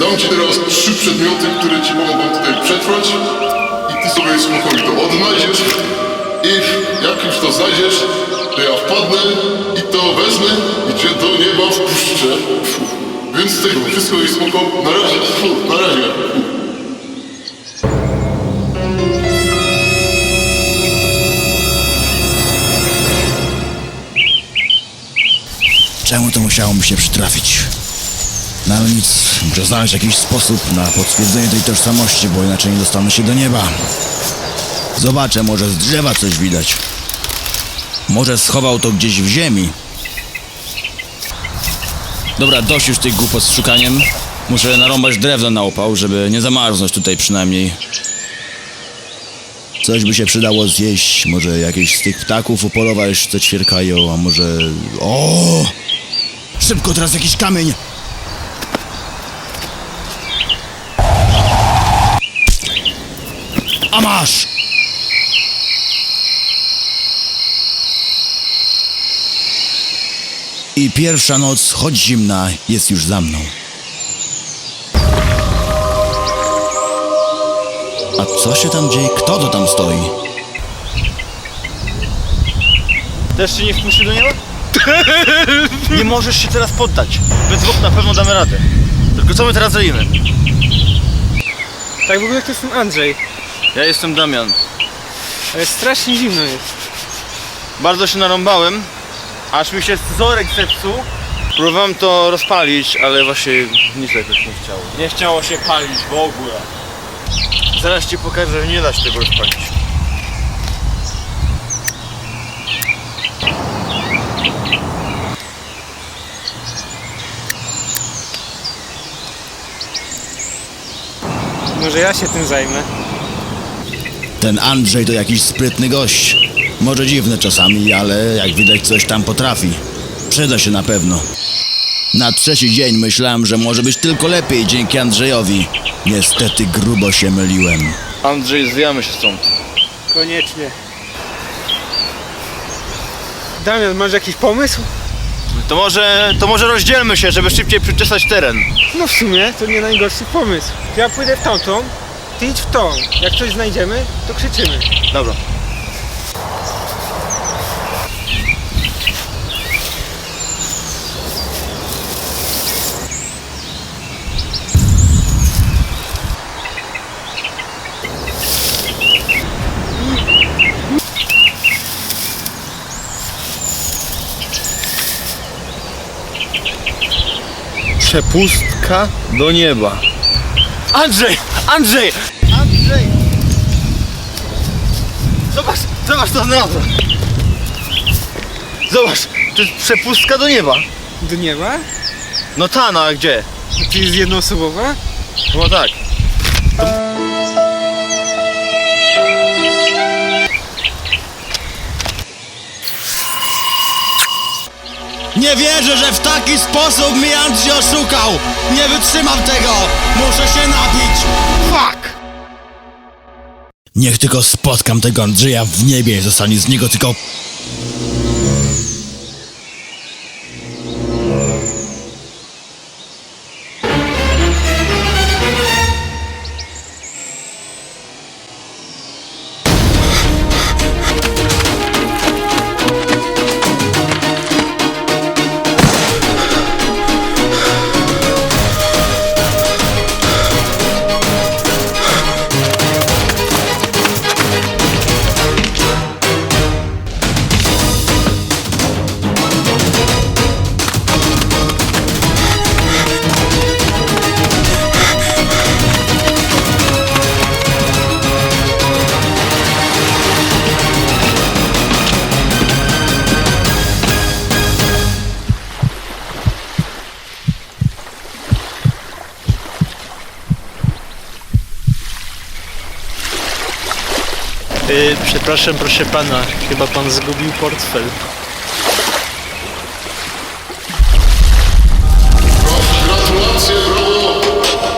Dam ci teraz trzy przedmioty, które ci pomogą tutaj przetrwać i ty sobie spokojnie to odnajdziesz i jak już to znajdziesz, to ja wpadnę i to wezmę i cię do nieba wpuszczę. Więc tego wszystko jest spoko. Na razie, na razie. Czemu to musiało mi się przytrafić? No nic, muszę znaleźć jakiś sposób na potwierdzenie tej tożsamości, bo inaczej nie dostanę się do nieba. Zobaczę, może z drzewa coś widać. Może schował to gdzieś w ziemi. Dobra, dość już tych głupot z szukaniem. Muszę narąbać drewno na opał, żeby nie zamarznąć tutaj przynajmniej. Coś by się przydało zjeść, może jakieś z tych ptaków upolować, co ćwierkają, a może... O! Szybko, teraz jakiś kamień! A masz! I pierwsza noc, choć zimna, jest już za mną. A co się tam dzieje? Kto to tam stoi? Też cię nie wpuścił do nieba? nie możesz się teraz poddać. We dwóch na pewno damy radę. Tylko co my teraz zrobimy? Tak w ogóle to jestem Andrzej, Ja jestem Damian. ale strasznie zimno jest. Bardzo się narąbałem, aż mi się scyzoryk zepsuł. Próbowałem to rozpalić, ale właśnie nic jakoś nie chciało. Nie chciało się palić w ogóle. Zaraz ci pokażę, że nie da się tego rozpalić. Może ja się tym zajmę. Ten Andrzej to jakiś sprytny gość. Może dziwny czasami, ale jak widać coś tam potrafi. Przyda się na pewno. Na trzeci dzień myślałem, że może być tylko lepiej dzięki Andrzejowi. Niestety grubo się myliłem. Andrzej, zwijamy się stąd. Koniecznie. Damian, masz jakiś pomysł? To może, to może rozdzielmy się, żeby szybciej przyczesać teren. No w sumie to nie najgorszy pomysł. Ja pójdę w tamtą, ty idź w tą. Jak coś znajdziemy, to krzyczymy. Dobra. Przepustka do nieba. Andrzej! Andrzej! Andrzej! Zobacz, zobacz to znalazłem. Zobacz, to jest przepustka do nieba. Do nieba? No ta, no a gdzie? Ty jest jednoosobowa? No tak. Nie wierzę, że w taki sposób mi Andrzej oszukał! Nie wytrzymam tego! Muszę się napić! Fuck! Niech tylko spotkam tego Andrzeja w niebie i zostanie z niego tylko... Y, przepraszam, proszę pana, chyba pan zgubił portfel. Gratulacje, brawo!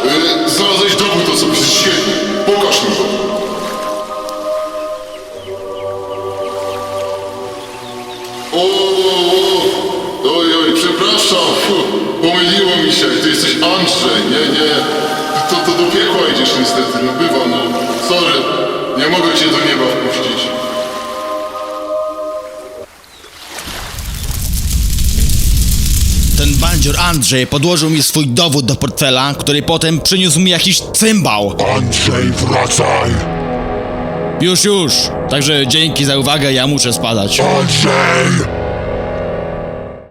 Yy, znalazłeś dowód osobisty, świetnie. Pokaż mi go. O, o, o, oj, oj, przepraszam. Fu. misia, ty jesteś Andrzej, nie, nie. To, to do piekła idziesz niestety, no bywa, no. Nie mogę cię do nieba wpuścić. Ten bandzior Andrzej podłożył mi swój dowód do portfela, który potem przyniósł mi jakiś cymbał. Andrzej, wracaj! Już, już. Także dzięki za uwagę, ja muszę spadać. Andrzej!